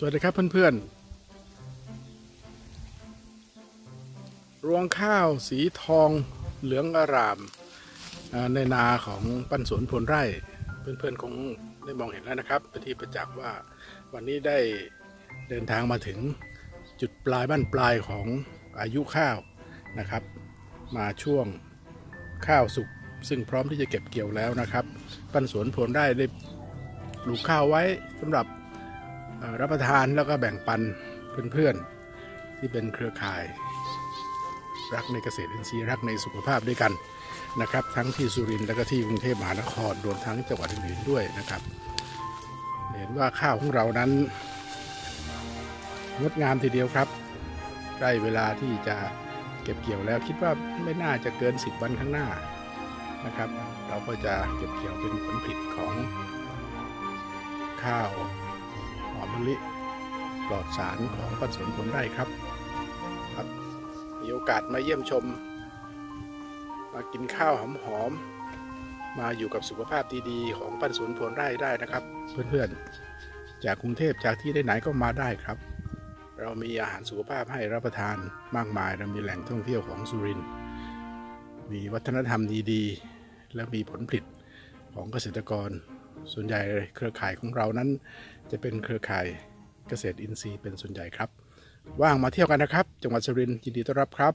สวัสดีครับเพื่อนๆ รวงข้าวสีทองเหลืองอารามในนาของปั้นสวนพลไร่ เพื่อนๆ คงได้มองเห็นแล้วนะครับเป็นที่ประจักษ์ว่าวันนี้ได้เดินทางมาถึงจุดปลายบ้านปลายของอายุข้าวนะครับ มาช่วงข้าวสุกซึ่งพร้อมที่จะเก็บเกี่ยวแล้วนะครับ ปั้นสวนพลไร่ได้ปลูกข้าวไว้สำหรับ รับประทานแล้วก็แบ่งปันเพื่อนๆ ที่เป็นเครือข่าย รักในเกษตรอินทรีย์รักในสุขภาพด้วยกันนะครับ ทั้งที่สุรินทร์และก็ที่กรุงเทพมหานครรวมทั้งจังหวัดอื่นๆด้วยนะครับ เห็นว่าข้าวของเรานั้นงดงามทีเดียวครับใกล้เวลาที่จะเก็บเกี่ยวแล้วคิดว่าไม่น่าจะเกิน 10 วันข้างหน้านะครับ เราก็จะเก็บเกี่ยวเป็นผลผลิตของข้าว อมมะลิปลอดสารของปั้นสวนผลไร่ครับครับ มีโอกาสมาเยี่ยมชม มากินข้าวหอมๆมาอยู่กับสุขภาพดีๆของปันสวนผลไร่ได้นะครับ เพื่อนๆ จากกรุงเทพจากที่ไหนก็มาได้ครับ เรามีอาหารสุขภาพให้รับประทานมากมายเรามีแหล่งท่องเที่ยวของสุรินทร์มีวัฒนธรรมดีๆ และมีผลผลิตของเกษตรกร ส่วนใหญ่เครือข่ายของเรานั้น จะเป็นเครือข่ายเกษตรอินทรีย์เป็นส่วนใหญ่ครับ ว่างมาเที่ยวกันนะครับ จังหวัดสุรินทร์ยินดีต้อนรับครับ